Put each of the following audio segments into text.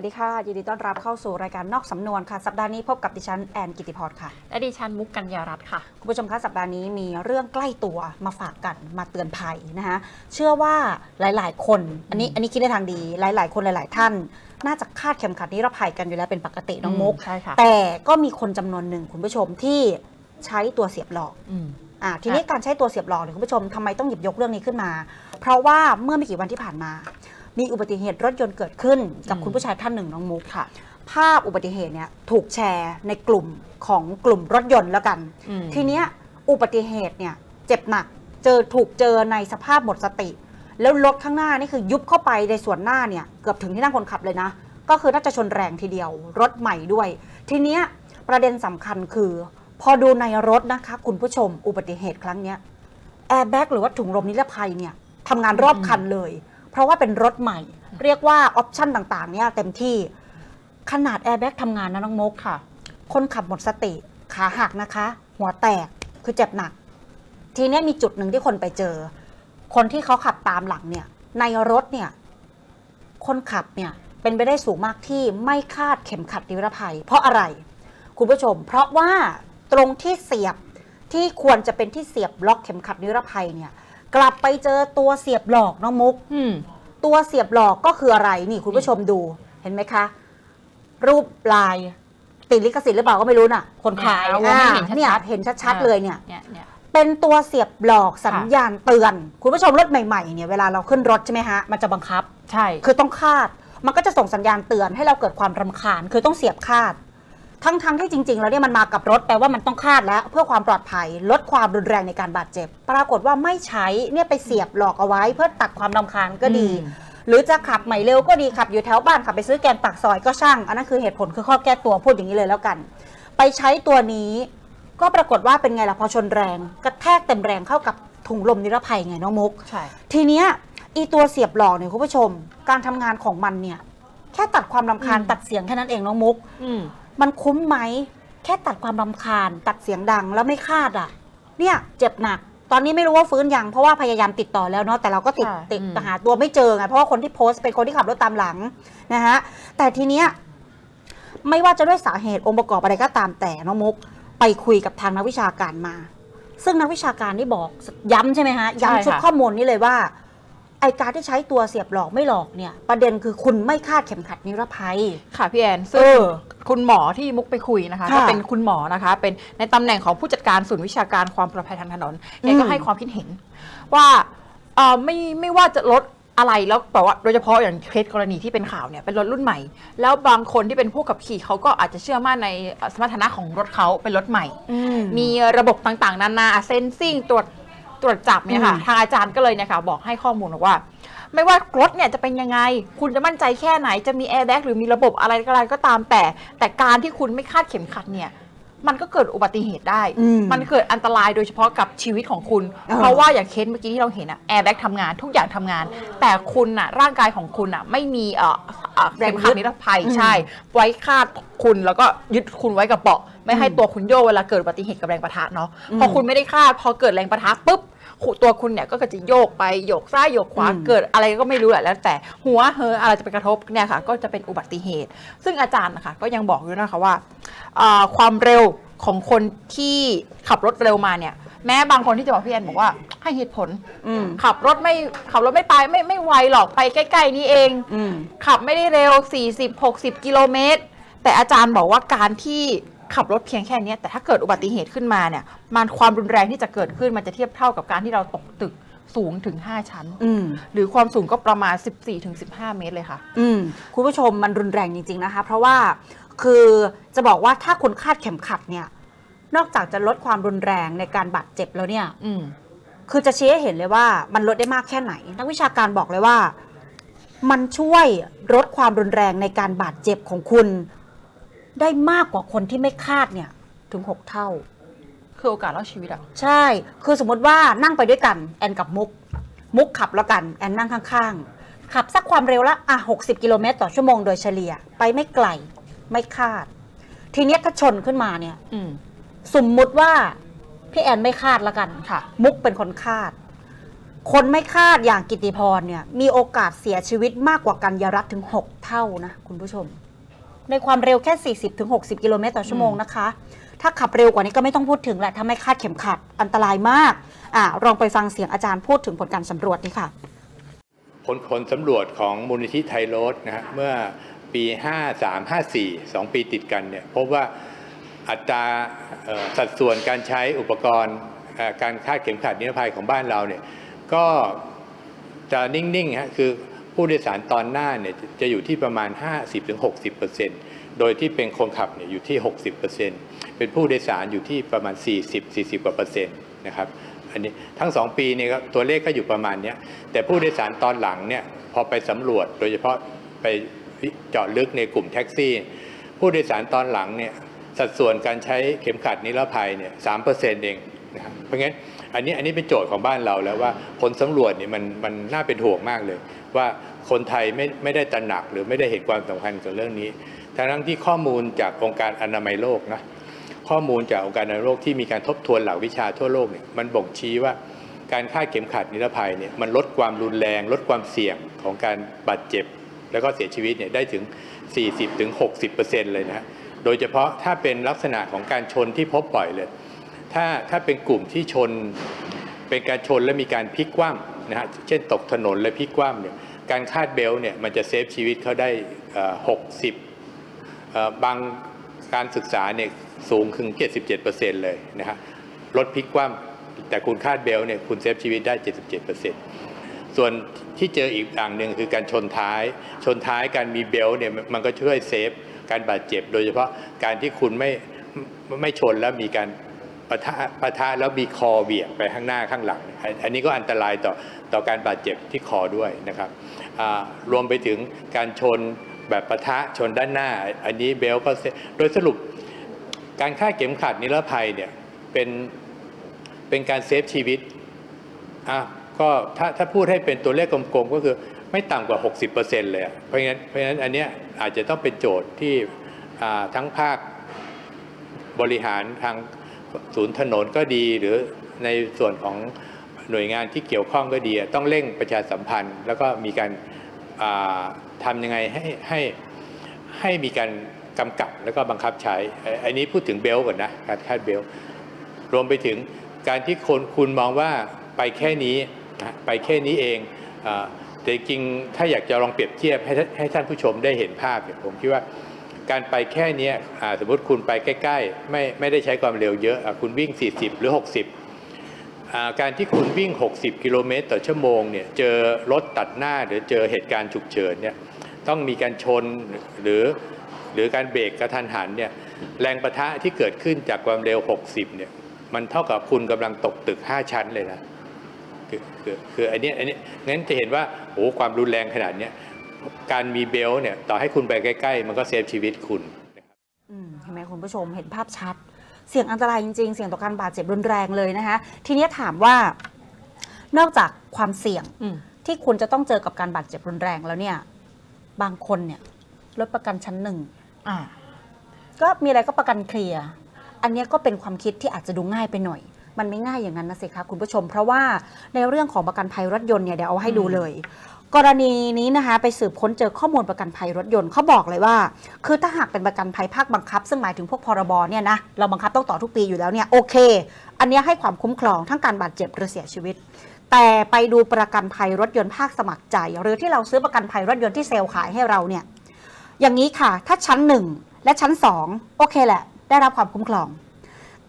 วัสดีค่ะ ยินดีต้อนรับเข้าสู่รายการนอกสำนวนค่ะ สัปดาห์นี้พบกับดิฉันแอนกิติพรค่ะ และดิฉันมุกกัญญารัตน์ค่ะ คุณผู้ชมคะสัปดาห์นี้มีเรื่องใกล้ตัวมาฝากกันมาเตือนภัยนะคะ เชื่อว่าหลาย ๆ คน อันนี้อันนี้คิดในทางดี หลาย ๆ คนหลาย ๆ ท่าน น่าจะคาดเข็มขัดนิรภัยกันอยู่แล้วเป็นปกติน้องมุก ใช่ค่ะ แต่ก็มีคนจำนวนหนึ่งคุณผู้ชมที่ใช้ตัวเสียบหลอกอืม อ่าทีนี้การใช้ตัวเสียบหลอกเนี่ยคุณผู้ชมทำไมต้องหยิบยกเรื่องนี้ขึ้นมา เพราะว่าเมื่อไม่กี่วันที่ผ่านมา มีอุบัติเหตุรถยนต์เกิดขึ้นกับอืมคุณผู้ชายท่านหนึ่งน้องมุกค่ะ ภาพอุบัติเหตุเนี่ยถูกแชร์ในกลุ่มของกลุ่มรถยนต์แล้วกันอืมทีเนี้ยอุบัติเหตุเนี่ยเจ็บหนักเจอถูกเจอในสภาพหมดสติ แล้วรถข้างหน้านี่คือยุบเข้าไปในส่วนหน้าเนี่ยเกือบถึงที่นั่งคนขับเลยนะ ก็คือน่าจะชนแรงทีเดียว รถใหม่ด้วย ทีเนี้ยประเด็นสำคัญคือ พอดูในรถนะคะ คุณผู้ชมอุบัติเหตุครั้งเนี้ยแอร์แบ็กหรือว่าถุงลมนิรภัยเนี่ยทำงานรอบคันเลย เพราะว่าเป็นรถใหม่ เรียกว่าออปชั่นต่างๆเนี่ยเต็มที่ขนาดแอร์แบ็กทำงานนะน้องมกค่ะ คนขับหมดสติขาหักนะคะ หัวแตกคือเจ็บหนัก ทีนี้มีจุดหนึ่งที่คนไปเจอ คนที่เขาขับตามหลังเนี่ย ในรถเนี่ย คนขับเนี่ยเป็นไปได้สูงมากที่ไม่คาดเข็มขัดนิรภัย เพราะอะไร คุณผู้ชม เพราะว่าตรงที่เสียบที่ควรจะเป็นที่เสียบล็อกเข็มขัดนิรภัยเนี่ย กลับไปเจอตัวเสียบหลอกน้องมุก อืม ตัวเสียบหลอกก็คืออะไรนี่คุณผู้ชมดูเห็นไหมคะ รูปลายติดลิขสิทธิ์หรือเปล่าก็ไม่รู้น่ะ คนขายเนี่ยเอาวงให้เห็นชัดๆ เนี่ยเห็นชัดๆเลยเนี่ย เนี่ยเนี่ย เป็นตัวเสียบหลอกสัญญาณเตือน คุณผู้ชมรถใหม่ๆเนี่ยเวลาเราขึ้นรถใช่ไหมฮะมันจะบังคับ ใช่ คือต้องคาด มันก็จะส่งสัญญาณเตือนให้เราเกิดความรำคาญ คือต้องเสียบคาด ทั้งๆที่จริง ๆ แล้วเนี่ยมันมากับรถแปลว่ามันต้องคาดแล้ว เพื่อความปลอดภัยลดความรุนแรงในการบาดเจ็บ ปรากฏว่าไม่ใช้เนี่ยไปเสียบหลอกเอาไว้ เพื่อตัดความรำคาญก็ดีอืมหรือจะขับใหม่เร็วก็ดีขับอยู่แถวบ้านขับไปซื้อแกงปากซอยก็ช่าง อันนั้นคือเหตุผลคือข้อแก้ตัวพูดอย่างนี้เลยแล้วกัน ไปใช้ตัวนี้ก็ปรากฏว่าเป็นไงล่ะพอชนแรงกระแทกเต็มแรงเข้ากับถุงลมนิรภัยไงน้องมุก ใช่ ทีเนี้ยอีตัวเสียบหลอกเนี่ยคุณผู้ชม การทำงานของมันเนี่ย แค่ตัดความรำคาญตัดเสียงแค่นั้นเองน้องมุกอื มมันคุ้มไหม แค่ตัดความรำคาญ ตัดเสียงดังแล้วไม่คาดอะ เนี่ยเจ็บหนัก ตอนนี้ไม่รู้ว่าฟื้นยังเพราะว่าพยายามติดต่อแล้วเนาะแต่เราก็ติดใช่ติดอืม หาตัวไม่เจอไงเพราะว่าคนที่โพสต์เป็นคนที่ขับรถตามหลังนะฮะแต่ทีเนี้ยไม่ว่าจะด้วยสาเหตุองค์ประกอบอะไรก็ตามแต่น้องมุกไปคุยกับทางนักวิชาการมา ซึ่งนักวิชาการที่บอกย้ำใช่ไหมฮะย้ำชุดข้อมูลนี้เลยว่า ไอการที่ใช้ตัวเสียบหลอกไม่หลอกเนี่ยประเด็นคือคุณไม่คาดเข็มขัดนิรภัย ค่ะพี่แอนเอซึ่งอคุณหมอที่มุกไปคุยนะคะค่ะก็เป็นคุณหมอนะคะ เป็นในตำแหน่งของผู้จัดการศูนย์วิชาการความปลอดภัยทางถนนแกก็อืมให้ความคิดเห็น ว่าเอ่อไม่ไม่ว่าจะลดอะไรแล้วแบบว่าโดยเฉพาะอย่างเคสกรณีที่เป็นข่าวเนี่ยเป็นรถรุ่นใหม่ แล้วบางคนที่เป็นผู้ขับขี่เขาก็อาจจะเชื่อมั่นในเอ่อสมรรถนะของรถเขาเป็นรถใหม่มีระบบต่างๆ นานาเซนซิงตรวจ ตรวจจับเนี่ยค่ะอืมทางอาจารย์ก็เลยเนี่ยค่ะบอกให้ข้อมูลบอกว่า ไม่ว่ารถเนี่ยจะเป็นยังไง คุณจะมั่นใจแค่ไหนจะมีแอร์แบ็กหรือมีระบบอะไรก็อะไรก็ตามแต่ แต่การที่คุณไม่คาดเข็มขัดเนี่ยมันก็เกิดอุบัติเหตุได้อืมมันเกิดอันตรายโดยเฉพาะกับชีวิตของคุณอ่าเพราะว่าอย่างเคสเมื่อกี้ที่เราเห็นอะแอร์แบ็กทำงานทุกอย่างทำงาน แต่คุณอะร่างกายของคุณอะไม่มีเอ่อเอ่อแรงเข็มขัดยึดนิรภัยอืมใช่ ไว้คาดคุณแล้วก็ยึดคุณไว้กับเบาะ ไม่ให้อืมตัวคุณโยกเวลาเกิดอุบัติเหตุกับแรงประทะเนาะอืมพอคุณไม่ได้คาดพอเกิดแรงประทะปุ๊บหูตัวคุณเนี่ยก็จะโยกไปโยกซ้ายโยกขวาอืมเกิดอะไรก็ไม่รู้แหละแล้วแต่หัวเฮออะไรจะไปกระทบเนี่ยค่ะ ก็จะเป็นอุบัติเหตุ ซึ่งอาจารย์นะคะก็ยังบอกอยู่นะคะว่าอ่าความเร็วของคนที่ขับรถเร็วมาเนี่ย แม้บางคนที่จะบอกพี่แอนบอกว่าให้เหตุผลอืมขับรถไม่ขับรถไม่ไปไม่ไม่ไวหรอกไปใกล้ ๆ นี่เองอืมขับไม่ได้เร็ว 40 60 กิโลเมตรแต่อาจารย์บอกว่าการที่ ขับรถเพียงแค่เนี้ยแต่ถ้าเกิดอุบัติเหตุขึ้นมาเนี่ยมันความรุนแรงที่จะเกิดขึ้นมันจะเทียบเท่ากับการที่เราตกตึกสูงถึง 5 ชั้นอืมหรือความสูงก็ประมาณ 14-15 เมตรเลยค่ะอืมคุณผู้ชมมันรุนแรงจริง ๆ นะคะ เพราะว่าคือจะบอกว่าถ้าคุณคาดเข็มขัดเนี่ย นอกจากจะลดความรุนแรงในการบาดเจ็บแล้วเนี่ยอืมคือจะชี้ให้เห็นเลยว่ามันลดได้มากแค่ไหน นักวิชาการบอกเลยว่า มันช่วยลดความรุนแรงในการบาดเจ็บของคุณ ได้มากกว่าคนที่ไม่คาดเนี่ยถึง 6 เท่า คือโอกาสรอดชีวิตอะใช่ คือสมมติว่านั่งไปด้วยกันแอนกับมุก มุกขับแล้วกันแอนนั่งข้างๆ ขับสักความเร็วละอะ60 กิโลเมตรต่อชั่วโมงโดยเฉลี่ย ไปไม่ไกล ไม่คาด ทีเนี้ยถ้าชนขึ้นมาเนี่ย อืม สมมุติว่าพี่แอนไม่คาดแล้วกันค่ะ มุกเป็นคนคาด คนไม่คาดอย่างกิติพรเนี่ย มีโอกาสเสียชีวิตมากกว่ากัญญารัตน์ถึง 6 เท่านะคุณผู้ชม ในความเร็วแค่ 40-60 กิโลเมตรต่อชั่วโมงนะคะ ถ้าขับเร็วกว่านี้ก็ไม่ต้องพูดถึงแหละถ้าไม่คาดเข็มขัดอันตรายมากอะลองไปฟังเสียงอาจารย์พูดถึงผลการสำรวจนี่ค่ะ ผลผลสำรวจของมูลนิธิไทยโรสนะฮะเมื่อปี 53 54 2 ปีติดกันเนี่ยพบว่าอัตราเอ่อสัดส่วนการใช้อุปกรณ์เอ่อการคาดเข็มขัดนิรภัยของบ้านเราเนี่ยก็จะนิ่งๆฮะคือ ผู้โดยสารตอนหน้าเนี่ยจะอยู่ที่ประมาณ 50-60%โดยที่เป็นคนขับเนี่ยอยู่ที่ 60%เป็นผู้โดยสารอยู่ที่ประมาณ 40-40 กว่าเปอร์เซ็นต์นะครับอันนี้ทั้ง 2 ปีเนี่ยก็ตัวเลขก็อยู่ประมาณเนี้ยแต่ผู้โดยสารตอนหลังเนี่ยพอไปสำรวจโดยเฉพาะไปเจาะลึกในกลุ่มแท็กซี่ ผู้โดยสารตอนหลังเนี่ยสัดส่วนการใช้เข็มขัดนิรภัยเนี่ยสามเปอร์เซ็นต์เองนะครับเพราะงั้นอันนี้อันนี้เป็นโจทย์ของบ้านเราแล้วว่าผลสำรวจเนี่ยมันมันน่าเป็นห่วงมากเลย ว่า คนไทยไม่ไม่ได้ตระหนักหรือไม่ได้เห็นความสำคัญกับเรื่องนี้ ทั้งที่ข้อมูลจากองค์การอนามัยโลกนะข้อมูลจากองค์การอนามัยโลกที่มีการทบทวนหลักวิชาทั่วโลกเนี่ยมันบ่งชี้ว่าการคาดเข็มขัดนิรภัยเนี่ยมันลดความรุนแรง ลดความเสี่ยงของการบาดเจ็บ แล้วก็เสียชีวิตเนี่ยได้ถึง 40-60%เลยนะโดยเฉพาะถ้าเป็นลักษณะของการชนที่พบบ่อยเลย ถ้าถ้าเป็นกลุ่มที่ชน เป็นการชนและมีการพลิกคว่ำนะฮะเช่นตกถนนและพลิกคว่ำเนี่ย การคาดเบลต์เนี่ยมันจะเซฟชีวิตเขาได้ 60 บางการศึกษาเนี่ยสูงถึง 77%เลยนะฮะรถพลิกคว่ำแต่คุณคาดเบลต์เนี่ยคุณเซฟชีวิตได้ 77%ส่วนที่เจออีกอย่างหนึ่งคือการชนท้าย ชนท้ายการมีเบลต์เนี่ยมันก็ช่วยเซฟการบาดเจ็บ โดยเฉพาะการที่คุณไม่ไม่ชนแล้วมีการ ปะทะปะทะแล้วมีคอเบี่ยงไปข้างหน้าข้างหลัง อันนี้ก็อันตรายต่อต่อการบาดเจ็บที่คอด้วยนะครับรวมไปถึงการชนแบบปะทะชนด้านหน้า อันนี้เบลก็โดยสรุปการคาดเข็มขัดนิรภัยเนี่ยเป็นเป็นการเซฟชีวิตอะก็ถ้าถ้าพูดให้เป็นตัวเลขกลมๆ ก็คือไม่ต่ำกว่า 60%เลยอะเพราะงั้นเพราะงั้นอันเนี้ยอาจจะต้องเป็นโจทย์ที่ทั้งภาคบริหารทาง ศูนย์ถนนก็ดีหรือในส่วนของหน่วยงานที่เกี่ยวข้องก็ดี ต้องเร่งประชาสัมพันธ์ แล้วก็มีการาทำยังไงให้ให้ให้มีการกำกับแล้วก็บังคับใช้ อันนี้พูดถึงเบลก่อนนะการคาดเบลรวมไปถึงการที่คนคุณมองว่าไปแค่นี้ไปแค่นี้เองแต่จริงถ้าอยากจะลองเปรียบเทียบให้ท่านให้ท่านผู้ชมได้เห็นภาพผมคิดว่า การไปแค่เนี้ยสมมติคุณไปใกล้ๆไม่ไม่ได้ใช้ความเร็วเยอะอะคุณวิ่ง 40 หรือ 60อการที่คุณวิ่ง 60 กิโลเมตรต่อชั่วโมงเนี่ยเจอรถตัดหน้าหรือเจอเหตุการณ์ฉุกเฉินเนี่ยต้องมีการชนหรือหรือการเบรกกระทันหันเนี่ยแรงประทะที่เกิดขึ้นจากความเร็ว 60 เนี่ยมันเท่ากับคุณกำลังตกตึก 5 ชั้นเลยนะคือคือคืออันนี้อันนี้งั้นจะเห็นว่าโอ้ความรุนแรงขนาดเนี้ย การมีเบลต์เนี่ยต่อให้คุณไปใกล้ ๆ มันก็เซฟชีวิตคุณอืมเห็นไหมคุณผู้ชมเห็นภาพชัด เสี่ยงอันตรายจริง ๆ เสี่ยงต่อการบาดเจ็บรุนแรงเลยนะคะ ทีนี้ถามว่านอกจากความเสี่ยงอืมที่คุณจะต้องเจอกับการบาดเจ็บรุนแรงแล้วเนี่ย บางคนเนี่ยรถประกันชั้นหนึ่งอ่าก็มีอะไรก็ประกันเคลียร์อันเนี้ยก็เป็นความคิดที่อาจจะดูง่ายไปหน่อย มันไม่ง่ายอย่างนั้นนะสิคะคุณผู้ชม เพราะว่าในเรื่องของประกันภัยรถยนต์เนี่ยเดี๋ยวเอาให้ดูเลย กรณีนี้นะคะไปสืบค้นเจอข้อมูลประกันภัยรถยนต์เขาบอกเลยว่า คือถ้าหากเป็นประกันภัยภาคบังคับ ซึ่งหมายถึงพวกพรบเนี่ยนะเราบังคับต้องต่อทุกปีอยู่แล้วเนี่ยโอเค อันนี้ให้ความคุ้มครองทั้งการบาดเจ็บหรือเสียชีวิต แต่ไปดูประกันภัยรถยนต์ภาคสมัครใจ หรือที่เราซื้อประกันภัยรถยนต์ที่เซลล์ขายให้เราเนี่ยอย่างนี้ค่ะถ้าชั้น 1 และชั้น 2 โอเคแหละ ได้รับความคุ้มครอง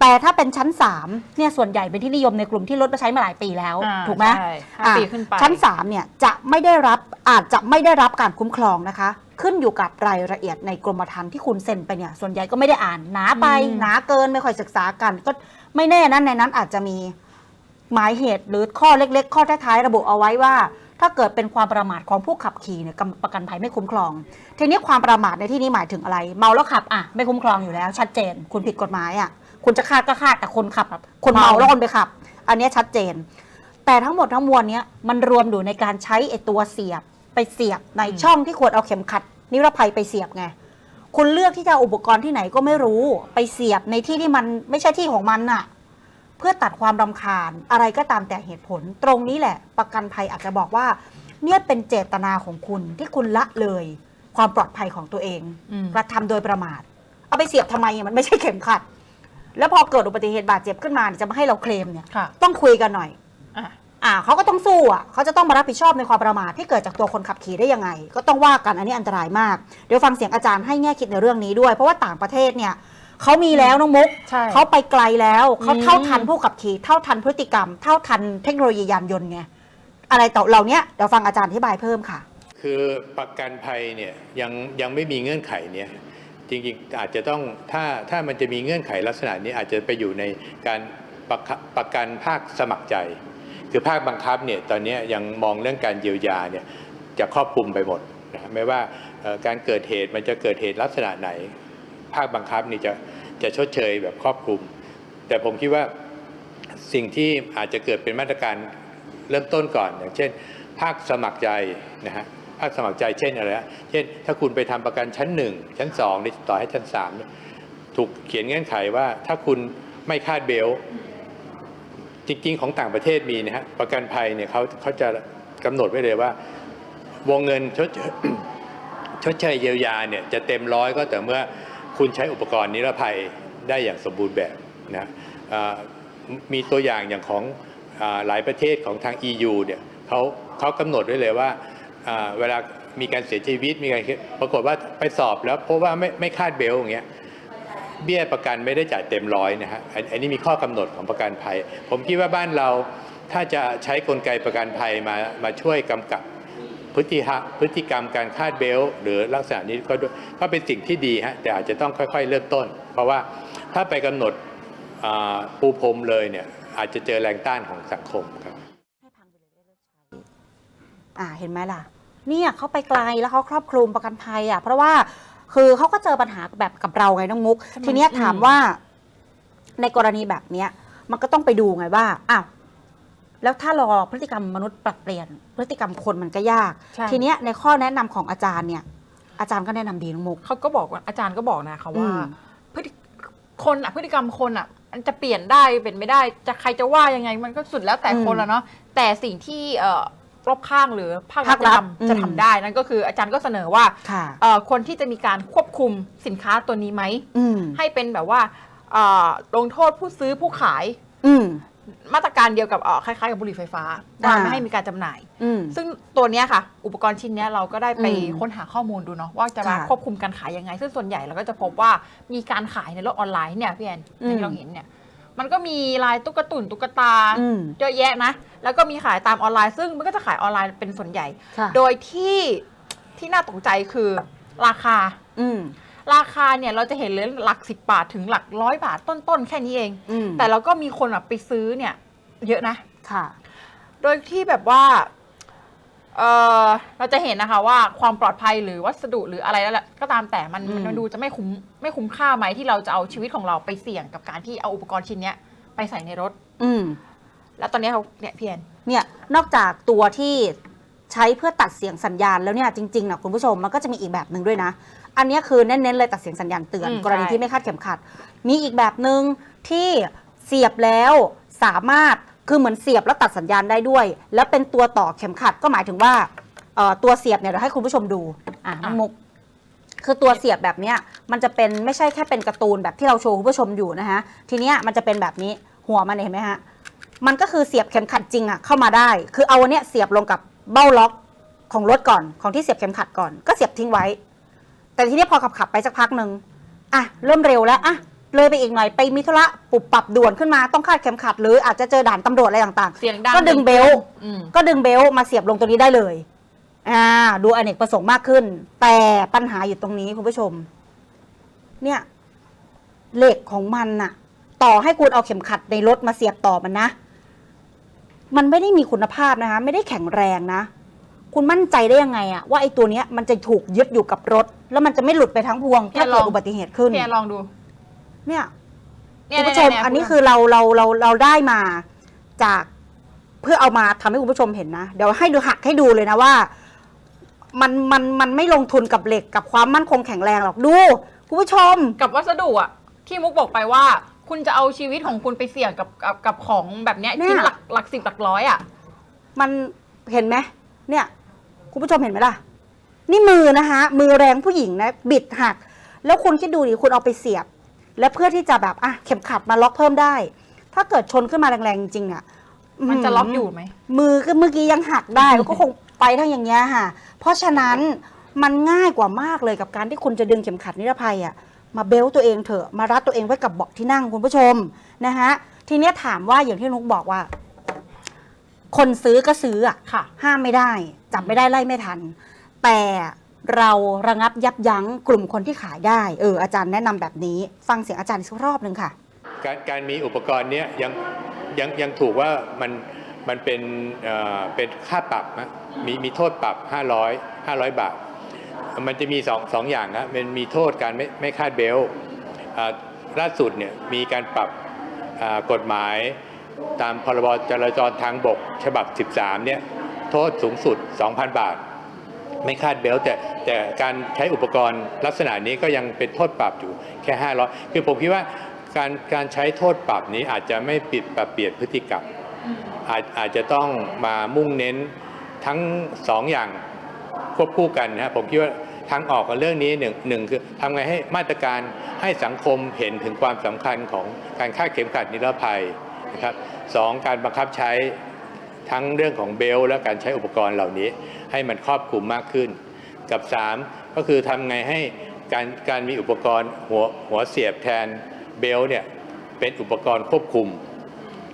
แต่ถ้าเป็นชั้น3เนี่ยส่วนใหญ่เป็นที่นิยมในกลุ่มที่รถมาใช้มาหลายปีแล้ว อ่าถูกไหมใช่ห้าอ่าปีขึ้นไป ชั้น3เนี่ยจะไม่ได้รับอาจจะไม่ได้รับการคุ้มครองนะคะ ขึ้นอยู่กับรายละเอียดในกรมธรรม์ที่คุณเซ็นไปเนี่ยส่วนใหญ่ก็ไม่ได้อ่านหนาไปอืม หนาเกินไม่ค่อยศึกษากัน ก็ไม่แน่นะในนั้นอาจจะมีหมายเหตุหรือข้อเล็ก ๆ ข้อท้ายๆระบุเอาไว้ว่า ถ้าเกิดเป็นความประมาทของผู้ขับขี่เนี่ยกำประกันภัยไม่คุ้มครอง ทีนี้ความประมาทในที่นี้หมายถึงอะไร เมาแล้วขับอะไม่คุ้มครองอยู่แล้ว ชัดเจน คุณผิดกฎหมายอะ คุณจะฆ่าก็ฆ่าแต่คนขับอะคนเมาเมาแล้วคนไปขับ อันเนี้ยชัดเจน แต่ทั้งหมดทั้งมวลเนี้ยมันรวมอยู่ในการใช้ไอ้ตัวเสียบไปเสียบในช่องที่ควรเอาเข็มขัด นิรภัยไปเสียบไงคุณเลือกที่จะเอาอุปกรณ์ที่ไหนก็ไม่รู้ ไปเสียบในที่ที่มันไม่ใช่ที่ของมันน่ะ เพื่อตัดความรำคาญอะไรก็ตามแต่เหตุผล ตรงนี้แหละ ประกันภัยอาจจะบอกว่า เนี่ยเป็นเจตนาของคุณที่คุณละเลย ความปลอดภัยของตัวเอง อืม กระทำโดยประมาท เอาไปเสียบทำไมอะมันไม่ใช่เข็มขัด แล้วพอเกิดอุบัติเหตุบาดเจ็บขึ้นมาเนี่ยจะมาให้เราเคลมเนี่ยค่ะ ต้องคุยกันหน่อย อะ อ่าเขาก็ต้องสู้อะเขาจะต้องมารับผิดชอบในความประมาทที่เกิดจากตัวคนขับขี่ได้ยังไง ก็ต้องว่ากันอันนี้อันตรายมาก เดี๋ยวฟังเสียงอาจารย์ให้แง่คิดในเรื่องนี้ด้วย เพราะว่าต่างประเทศเนี่ยเขามีแล้วน้องมุกใช่เขาไปไกลแล้วเขาอืมเท่าทันผู้ขับขี่เท่าทันพฤติกรรม เท่าทันเทคโนโลยียานยนต์ไงอะไรต่อเหล่านี้เดี๋ยวฟังอาจารย์อธิบายเพิ่มค่ะ คือประกันภัยเนี่ยยังยังไม่มีเงื่อนไขเนี่ย จริงๆอาจจะต้องถ้าถ้ามันจะมีเงื่อนไขลักษณะนี้อาจจะไปอยู่ในการประกประกันภาคสมัครใจ คือภาคบังคับเนี่ยตอนนี้ยังมองเรื่องการเยียวยาเนี่ยจะครอบคลุมไปหมดนะไม่ว่าการเกิดเหตุมันจะเกิดเหตุลักษณะไหน ภาคบังคับนี่จะจะชดเชยแบบครอบคลุม แต่ผมคิดว่าสิ่งที่อาจจะเกิดเป็นมาตรการเริ่มต้นก่อน อย่างเช่น ภาคสมัครใจนะฮะ ภาคสมัครใจเช่นอะไรฮะเช่น ถ้าคุณไปทำประกันชั้นหนึ่งชั้นสองนี่ต่อให้ชั้นสามถูกเขียนเงื่อนไขว่าถ้าคุณไม่คาดเบลจริงๆ ของต่างประเทศมีนะฮะประกันภัยเนี่ยเขาเขาจะกำหนดไว้เลยว่า วงเงินชดเชยชดเชยเยียวยาเนี่ยจะเต็มร้อยก็แต่เมื่อคุณใช้อุปกรณ์นิรภัยได้อย่างสมบูรณ์แบบนะมีตัวอย่างอย่างของอหลายประเทศของทาง EU เนี่ยเขาเขากำหนดไว้เลยว่า เวลามีการเสียชีวิตมีการปรากฏว่าไปสอบแล้วเพราะว่าไม่ไม่คาดเบลอย่างเงี้ยเบี้ยประกันไม่ได้จ่ายเต็มร้อยนะฮะอันนี้มีข้อกำหนดของประกันภัย ผมคิดว่าบ้านเราถ้าจะใช้กลไกประกันภัยมามาช่วยกำกับพฤติฮะพฤติกรรมการคาดเบลหรือลักษณะนี้ก็ด้วยก็เป็นสิ่งที่ดีฮะแต่อาจจะต้องค่อย ๆ เริ่มต้น เพราะว่าถ้าไปกำหนดปูพรมเลยเนี่ยอาจจะเจอแรงต้านของสังคมครับ ให้พังไปเลยได้เลิกใช้ อ่าเห็นไหมล่ะ เนี่ยเขาไปไกลแล้วเขาครอบคลุมประกันภัยอะ เพราะว่าคือเขาก็เจอปัญหาแบบกับเราไงน้องมุกใช่ไหมทีเนี้ยอืมถามว่า ในกรณีแบบเนี้ย มันก็ต้องไปดูไงว่าอ้าวแล้วถ้ารอพฤติกรรมมนุษย์ปรับเปลี่ยน พฤติกรรมคนมันก็ยาก ใช่ ทีเนี้ยในข้อแนะนำของอาจารย์เนี่ย อาจารย์ก็แนะนำดีน้องมุก เขาก็บอกว่าอาจารย์ก็บอกนะคะว่าอืม พฤติคนอะพฤติกรรมคนอะมันจะเปลี่ยนได้เป็นไม่ได้ จะใครจะว่ายังไง มันก็สุดแล้วแต่คนละเนาะแต่สิ่งที่เอ่อ รอบข้างหรือภาครัฐภาครัฐจะทำจะอืม ทำได้นั่นก็คืออาจารย์ก็เสนอว่าค่ะ เอ่อคนที่จะมีการควบคุมสินค้าตัวนี้ไหม อืมให้เป็นแบบว่าเอ่อลงโทษผู้ซื้อผู้ขายอืม มาตรการเดียวกับเอ่อคล้ายๆกับบุหรี่ไฟฟ้าว่าอ่า ไม่ให้มีการจำหน่าย อืม ซึ่งตัวเนี้ยค่ะ อุปกรณ์ชิ้นเนี้ยเราก็ได้ไปอืมค้นหาข้อมูลดูเนาะว่าจะมาค่ะควบคุมการขายยังไง ซึ่งส่วนใหญ่เราก็จะพบว่ามีการขายในโลกออนไลน์เนี่ยพี่แอนอืม ที่เราเห็นเนี่ย มันก็มีลายตุ๊กตุนตุ๊กตาอืมเยอะแยะนะ แล้วก็มีขายตามออนไลน์ซึ่งมันก็จะขายออนไลน์เป็นส่วนใหญ่ ค่ะ โดยที่ที่น่าตกใจคือราคา อืมราคาเนี่ยเราจะเห็นเลยหลักสิบบาทถึงหลักร้อยบาทต้นๆแค่นี้เอง อืมแต่เราก็มีคนแบบไปซื้อเนี่ย เยอะนะ ค่ะ โดยที่แบบว่า เออเราจะเห็นนะคะว่าความปลอดภัยหรือวัสดุหรืออะไรแล้วแหละก็ตามแต่มันอืม มันดูจะไม่คุ้มไม่คุ้มค่าไหมที่เราจะเอาชีวิตของเราไปเสี่ยงกับการที่เอาอุปกรณ์ชิ้นเนี้ยไปใส่ในรถ อืม แล้วตอนนี้เขาเนี่ยพี่แอนเนี่ย นอกจากตัวที่ใช้เพื่อตัดเสียงสัญญาณแล้วเนี่ยจริงๆนะคุณผู้ชมมันก็จะมีอีกแบบหนึ่งด้วยนะ อันเนี้ยคือเน้นๆเลยตัดเสียงสัญญาณเตือนกรณีที่ไม่คาดเข็มขัด มีอีกแบบหนึ่งที่เสียบแล้วสามารถ คือเหมือนเสียบแล้วตัดสัญญาณได้ด้วย แล้วเป็นตัวต่อเข็มขัดก็หมายถึงว่าเอ่อตัวเสียบเนี่ยเดี๋ยวให้คุณผู้ชมดูอะน้องมุก คือตัวเสียบแบบเนี้ยมันจะเป็นไม่ใช่แค่เป็นการ์ตูนแบบที่เราโชว์คุณผู้ชมอยู่นะฮะทีเนี้ยมันจะเป็นแบบนี้หัวมันเห็นไหมฮะมันก็คือเสียบเข็มขัดจริงอะเข้ามาได้ คือเอาอันเนี้ยเสียบลงกับเบ้าล็อกของรถก่อนของที่เสียบเข็มขัดก่อนก็เสียบทิ้งไว้ แต่ทีนี้พอขับขับๆไปสักพักหนึ่งอะเริ่มเร็วแล้วอะ เลยไปอีกหน่อยไปมิธุระปุบปรับด่วนขึ้นมาต้องคาดเข็มขัด หรืออาจจะเจอด่านตำรวจอะไรต่างเสียงดังก็ดึงเบลต์อืมๆก็ดึงเบลต์มาเสียบลงตรงนี้ได้เลยอ่าดูอเนกประสงค์มากขึ้น แต่ปัญหาอยู่ตรงนี้คุณผู้ชม เนี่ยเหล็กของมันน่ะ ต่อให้คุณเอาเข็มขัดในรถมาเสียบต่อมันนะ มันไม่ได้มีคุณภาพนะคะ ไม่ได้แข็งแรงนะ คุณมั่นใจได้ยังไงอะว่าไอ้ตัวเนี้ยมันจะถูกยึดอยู่กับรถ แล้วมันจะไม่หลุดไปทั้งพวงพี่ถ้าลเกิองดอุบัติเหตุขึ้นพี่แอนลองดู เนี่ยเนี่ยคุณผู้ชมเยเยอันนี้คือเราเราเราเราได้มาจากเพื่อเอามาทำให้คุณผู้ชมเห็นนะ เดี๋ยวให้ดูหักให้ดูเลยนะว่า มันมันมันไม่ลงทุนกับเหล็กกับความมั่นคงแข็งแรงหรอกดูคุณผู้ชมกับวัสดุอะที่มุกบอกไปว่า คุณจะเอาชีวิตของคุณไปเสี่ยงกับกับกับของแบบเนี้ยเนี่ยที่หลักหลักสิบหลักร้อยอะมันเห็นไหมเนี่ย คุณผู้ชมเห็นไหมล่ะ นี่มือนะคะมือแรงผู้หญิงนะ บิดหัก แล้วคุณคิดดูดิคุณเอาไปเสียบ แล้วเพื่อที่จะแบบอะเข็มขัดมาล็อกเพิ่มได้ ถ้าเกิดชนขึ้นมาแรงๆจริงๆเนี่ยมันจะล็อกอยู่ไหม มือก็เมื่อกี้ยังหักได้ ก็คงไปทั้งอย่างเงี้ยค่ะ เพราะฉะนั้นมันง่ายกว่ามากเลยกับการที่คุณจะดึงเข็มขัดนิรภัยอะมาเบลต์ตัวเองเถอะมารัดตัวเองไว้กับเบาะที่นั่งคุณผู้ชมนะฮะทีเนี้ยถามว่าอย่างที่นุกบอกว่า คนซื้อก็ซื้ออะค่ะห้ามไม่ได้ จับไม่ได้ไล่ไม่ทัน แต่ เราระงับยับยั้งกลุ่มคนที่ขายได้เอออาจารย์แนะนำแบบนี้ ฟังเสียงอาจารย์อีกสักรอบหนึ่งค่ะ การการมีอุปกรณ์เนี้ยยังยังยังถูกว่ามันมันเป็นเอ่อเป็นค่าปรับนะมีมีโทษปรับ 500 500 บาท มันจะมีสองสองอย่างนะมันมีโทษการไม่ไม่คาดเบลต์ล่าสุดเนี่ยมีการปรับกฎหมายตามพรบจราจรทางบก ฉบับ 13เนี่ยโทษสูงสุด 2,000 บาท ไม่คาดเบลแต่แต่การใช้อุปกรณ์ลักษณะนี้ก็ยังเป็นโทษปรับอยู่แค่ 500 คือผมคิดว่าการการใช้โทษปรับนี้อาจจะไม่ปิดปรับเปลี่ยนพฤติกรรมอาจอาจจะต้องมามุ่งเน้นทั้งสองอย่างควบคู่กันนะครับผมคิดว่าทางออกกับเรื่องนี้หนึ่งหนึ่งคือทำไงให้มาตรการให้สังคมเห็นถึงความสำคัญของการคาดเข็มขัดนิรภัยนะครับสองการบังคับใช้ ทั้งเรื่องของเบลต์และการใช้อุปกรณ์เหล่านี้ ให้มันครอบคลุมมากขึ้น กับสามก็คือทำไงให้การการมีอุปกรณ์หัวหัวเสียบแทนเบลต์เนี่ยเป็นอุปกรณ์ควบคุม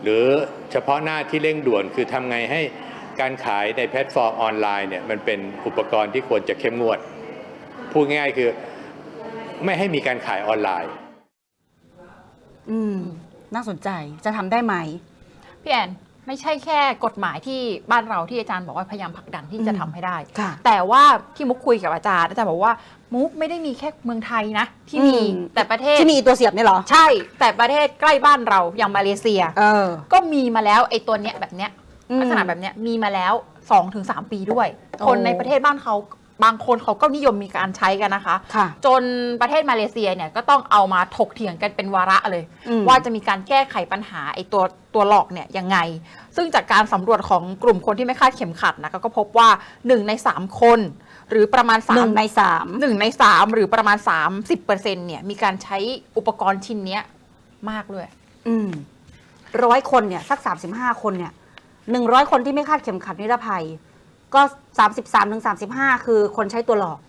หรือเฉพาะหน้าที่เร่งด่วน คือทำไงให้การขายในแพลตฟอร์มออนไลน์เนี่ยมันเป็นอุปกรณ์ที่ควรจะเข้มงวด พูดง่ายๆคือไม่ให้มีการขายออนไลน์ อืม น่าสนใจจะทำได้ไหมพี่แอน ไม่ใช่แค่กฎหมายที่บ้านเราที่อาจารย์บอกว่าพยายามผลักดันที่จะทำให้ได้ ค่ะ แต่ว่าที่มุกคุยกับอาจารย์อาจารย์บอกว่ามุกไม่ได้มีแค่เมืองไทยนะ ที่มีอืม แต่ประเทศ ที่มีตัวเสียบเนี่ยเหรอ ใช่ แต่ประเทศใกล้บ้านเราอย่างมาเลเซีย เออ ก็มีมาแล้วไอ้ตัวเนี้ยแบบเนี้ยอืมลักษณะแบบเนี้ยมีมาแล้ว 2-3ปีด้วยโอ้คนในประเทศบ้านเขา บางคนเขาก็นิยมมีการใช้กันนะคะ ค่ะ จนประเทศมาเลเซียเนี่ยก็ต้องเอามาถกเถียงกันเป็นวาระเลย อืม ว่าจะมีการแก้ไขปัญหาไอ้ตัวตัวหลอกเนี่ยยังไง ซึ่งจากการสำรวจของกลุ่มคนที่ไม่คาดเข็มขัดนะคะก็พบว่า 1 ใน 3 คน หรือประมาณ3หนึ่งในสาม หนึ่งใน3หรือประมาณ 30%เนี่ยมีการใช้อุปกรณ์ชิ้นเนี้ยมากเลย อืมร้อยคนเนี่ย สักสามสิบห้าคนเนี่ยหนึ่งร้อยคนที่ไม่คาดเข็มขัดนิรภัย ก็สามสิบสามถึงสามสิบห้าคือคนใช้ตัวหลอก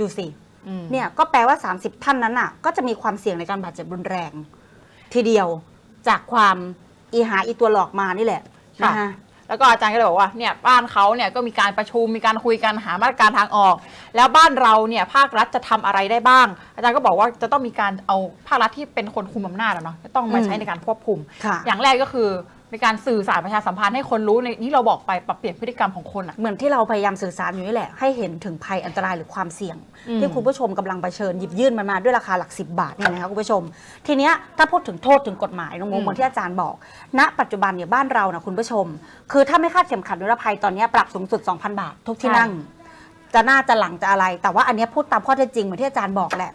ดูสิอืมเนี่ยก็แปลว่า 30 ท่านนั้นน่ะ ก็จะมีความเสี่ยงในการบาดเจ็บรุนแรง ทีเดียวจากความอีหาอีตัวหลอกมานี่แหละค่ะนะคะแล้วก็อาจารย์ก็เลยบอกว่าเนี่ยบ้านเขาเนี่ยก็มีการประชุมมีการคุยกันหามาตรการทางออก แล้วบ้านเราเนี่ยภาครัฐจะทำอะไรได้บ้าง อาจารย์ก็บอกว่าจะต้องมีการเอาภาครัฐที่เป็นคนคุมอำนาจอะเนาะจะต้องมาใช้ในการควบคุมค่ะอย่างแรกก็คือ ในการสื่อสารประชาสัมพันธ์ให้คนรู้ในที่เราบอกไปปรับเปลี่ยนพฤติกรรมของคนอะ เหมือนที่เราพยายามสื่อสารอยู่นี่แหละ ให้เห็นถึงภัยอันตรายหรือความเสี่ยง อืม ที่คุณผู้ชมกำลังเผชิญหยิบยื่นมันมาด้วยราคาหลักสิบบาทเนี่ยนะคะคุณผู้ชม ทีเนี้ยถ้าพูดถึงโทษถึงกฎหมายน้องมุกเหมือนที่อาจารย์บอก ณ ปัจจุบันเนี่ยบ้านเรานะคุณผู้ชม คือถ้าไม่คาดเข็มขัดนิรภัยตอนเนี้ยปรับสูงสุด 2,000 บาท ทุกที่นั่ง จะหน้าจะหลังจะอะไร แต่ว่าอันเนี้ยพูดตามข้อเท็จจริงเหมือนที่อาจารย์บอกแหละ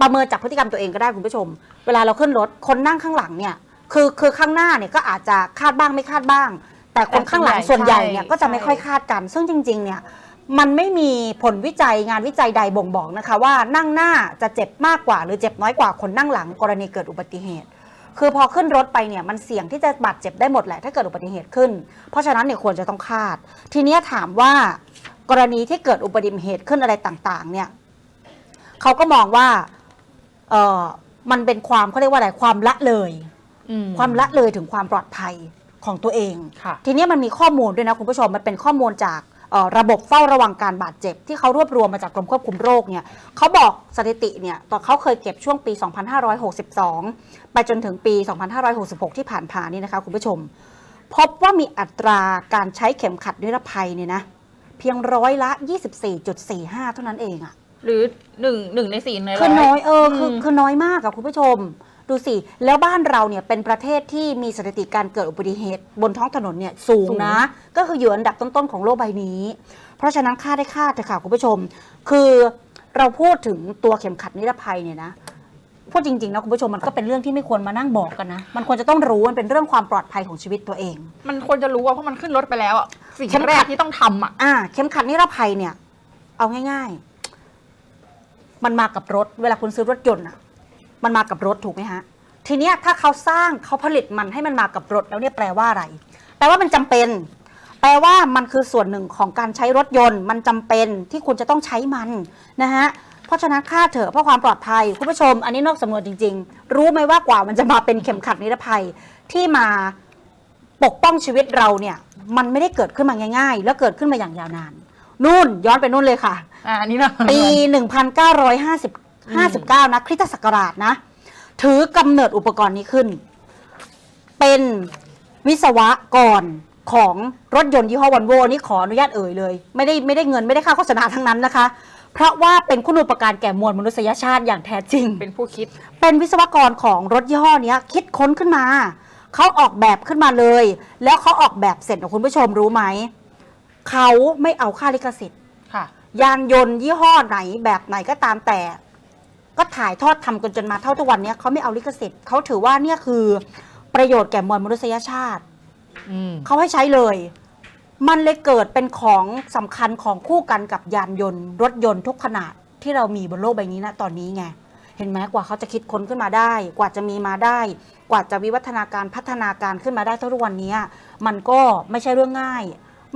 ประเมินจากพฤติกรรมตัวเองก็ได้คุณผู้ชม เวลาเราขึ้นรถคนนั่งข้างหลังเนี่ย คือคือข้างหน้าเนี่ยก็อาจจะคาดบ้างไม่คาดบ้าง แต่คนข้างหลังส่วนใหญ่เนี่ยก็จะไม่ค่อยคาดกัน ซึ่งจริง ๆ เนี่ยมันไม่มีผลวิจัยงานวิจัยใดบ่งบอกนะคะ ว่านั่งหน้าจะเจ็บมากกว่า หรือเจ็บน้อยกว่าคนนั่งหลังกรณีเกิดอุบัติเหตุ คือพอขึ้นรถไปเนี่ยมันเสี่ยงที่จะบาดเจ็บได้หมดแหละถ้าเกิดอุบัติเหตุขึ้น เพราะฉะนั้นเนี่ยควรจะต้องคาด ทีเนี้ยถามว่ากรณีที่เกิดอุบัติเหตุขึ้นอะไรต่างๆ เนี่ยเขาก็มองว่าเออมันเป็นความเขาเรียกว่าอะไรความละเลยอืม ความละเลยถึงความปลอดภัยของตัวเองค่ะทีนี้มันมีข้อมูลด้วยนะคุณผู้ชม มันเป็นข้อมูลจากเอ่อระบบเฝ้าระวังการบาดเจ็บ ที่เขารวบรวมมาจากกรมควบคุมโรคเนี่ยเขาบอกสถิติเนี่ยตอนเขาเคยเก็บช่วงปี 2562 ไปจนถึงปี 2566 ที่ผ่านมานี่นะคะคุณผู้ชม พบว่ามีอัตราการใช้เข็มขัดนิรภัยเนี่ยนะเพียงร้อยละ 24.45 เท่านั้นเองอะหรือหนึ่งหนึ่งในสี่ในร้คือน้อยเอออมคือคือน้อยมากอะคุณผู้ชม ดูสิ แล้วบ้านเราเนี่ยเป็นประเทศที่มีสถิติการเกิดอุบัติเหตุ บนท้องถนนเนี่ยสูงนะ ก็คืออยู่อันดับต้นๆของโลกใบนี้ เพราะฉะนั้นค่าได้ค่าเถอะค่ะคุณผู้ชม คือเราพูดถึงตัวเข็มขัดนิรภัยเนี่ยนะพูพูดจริงๆนะคุณผู้ชมมันก็เป็นเรื่องที่ไม่ควรมานั่งบอกกันนะ มันควรจะต้องรู้มันเป็นเรื่องความปลอดภัยของชีวิตตัวเอง มันควรจะรู้ว่าเพราะมันขึ้นรถไปแล้วอะสิ่งเข้มขัดแรกที่ต้องทำอะอ่าเข็มขัดนิรภัยเนี่ย เอาง่าย ๆ มันมากับรถ เวลาคุณซื้อรถยนต์อะ มันมากับรถถูกไหมฮะ ทีเนี้ยถ้าเขาสร้างเขาผลิตมันให้มันมากับรถแล้วเนี่ยแปลว่าอะไร แปลว่ามันจำเป็น แปลว่ามันคือส่วนหนึ่งของการใช้รถยนต์ มันจำเป็นที่คุณจะต้องใช้มันนะฮะ เพราะฉะนั้นค่าเถอะเพื่อความปลอดภัยคุณผู้ชม อันนี้นอกสำนวนจริง ๆ รู้ไหมว่ากว่ามันจะมาเป็นเข็มขัดนิรภัยที่มาปกป้องชีวิตเราเนี่ยมันไม่ได้เกิดขึ้นมาง่าย ๆ แล้วเกิดขึ้นมาอย่างยาวนาน นู่นย้อนไปนู่นเลยค่ะ อ่าอันนี้นะปี 1959 นะคริสตศักราชนะ ถือกำเนิดอุปกรณ์นี้ขึ้น เป็นวิศวกรของรถยนต์ยี่ห้อวอลโวนี่ขออนุญาตเอ่ยเลย ไม่ได้ไม่ได้เงินไม่ได้ค่าโฆษณาทั้งนั้นนะคะ เพราะว่าเป็นคุณูปการแก่มวลมนุษยชาติอย่างแท้จริง เป็นผู้คิด เป็นวิศวกรของรถยี่ห้อเนี้ยคิดค้นขึ้นมา เขาออกแบบขึ้นมาเลย แล้วเขาออกแบบเสร็จคุณผู้ชมรู้ไหม เขาไม่เอาค่าลิขสิทธิ์ค่ะยานยนต์ยี่ห้อไหนแบบไหนก็ตามแต่ ก็ถ่ายทอดทำกันจนมาเท่าทุกวันเนี้ยเขาไม่เอาลิขสิทธิ์เขาถือว่าเนี่ยคือประโยชน์แก่มวลมนุษยชาติอืมเขาให้ใช้เลย มันเลยเกิดเป็นของสำคัญของคู่กันกับยานยนต์ รถยนต์ทุกขนาดที่เรามีบนโลกใบนี้นะตอนนี้ไงเห็นไหมกว่าเขาจะคิดค้นขึ้นมาได้ กว่าจะมีมาได้ กว่าจะวิวัฒนาการพัฒนาการขึ้นมาได้เท่าทุกวันนี้ มันก็ไม่ใช่เรื่องง่าย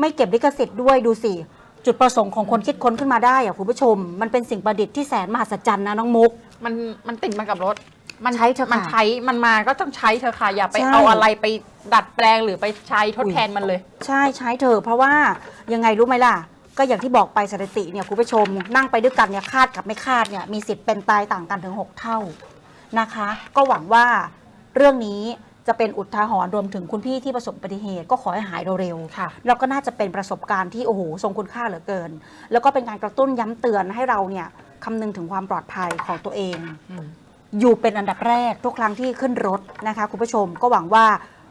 ไม่เก็บลิขสิทธิ์ด้วยดูสิ จุดประสงค์ของคนคิดค้นขึ้นมาได้อะคุณผู้ชม มันเป็นสิ่งประดิษฐ์ที่แสนมหัศจรรย์นะน้องมุก มันมันติดมากับรถ มันใช้เถอะค่ะมันใช้มันมาก็ต้องใช้เธอะค่ะอย่าไปใช่ เอาอะไรไปดัดแปลงหรือไปใช้ทดอุ๊ยแทนมันเลย ใช่ใช้เถอะเพราะว่ายังไงรู้ไหมล่ะ ก็อย่างที่บอกไปสถิติเนี่ยคุณผู้ชม นั่งไปด้วยกันเนี่ยคาดกับไม่คาดเนี่ยมีสิทธิ์เป็นตายต่างกันถึง 6 เท่านะคะ ก็หวังว่าเรื่องนี้ จะเป็นอุทาหรณ์รวมถึงคุณพี่ที่ประสบอุบัติเหตุก็ขอให้หายเร็วๆค่ะแล้วก็น่าจะเป็นประสบการณ์ที่โอ้โหทรงคุณค่าเหลือเกิน แล้วก็เป็นการกระตุ้นย้ำเตือนให้เราเนี่ยคำนึงถึงความปลอดภัยของตัวเองอืมอยู่เป็นอันดับแรกทุกครั้งที่ขึ้นรถนะคะคุณผู้ชมก็หวังว่า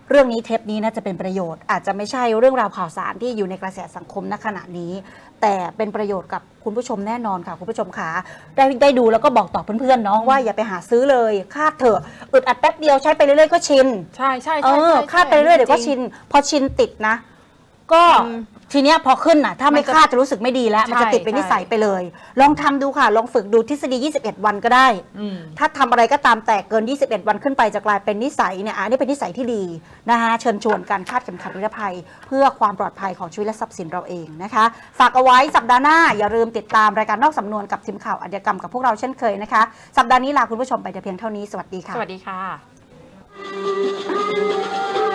เรื่องนี้เทปนี้น่าจะเป็นประโยชน์อาจจะไม่ใช่เรื่องราวข่าวสารที่อยู่ในกระแสสังคมณขณะนี้ แต่เป็นประโยชน์กับคุณผู้ชมแน่นอนค่ะคุณผู้ชมขาได้ได้ดูแล้วก็บอกต่อเพื่อนๆเนาะว่าอย่าไปหาซื้อเลยคาดเถอะอึดอัดแป๊บเดียวใช้ไปเรื่อยๆก็ชินใช่ใช่เอใช่อใช่คาดไปเรื่อยๆเดี๋ยวก็จริชิงนพอชินติดนะ ก็อืม ทีเนี้ยพอขึ้นน่ะ ถ้าไม่มันจะคาดจะรู้สึกไม่ดีแล้ว มันจะใช่ติดเป็นใช่นิสัยไปเลย ลองทำดูค่ะ ลองฝึกดูทฤษฎี 21 วันก็ได้ อืม ถ้าทำอะไรก็ตามแต่เกิน 21 วันขึ้นไปจะกลายเป็นนิสัยเนี่ยอันนี้เป็นนิสัยที่ดีนะคะเชิญชวนการคาดเข็มขัดนิรภัย เพื่อความปลอดภัยของชีวิตและทรัพย์สินเราเองนะคะ ฝากเอาไว้สัปดาห์หน้า อย่าลืมติดตามรายการนอกสำนวนกับทีมข่าวอาชญากรรมกับพวกเราเช่นเคยนะคะ สัปดาห์นี้ลาคุณผู้ชมไปแต่เพียงเท่านี้สวัสดีค่ะ สวัสดีค่ะ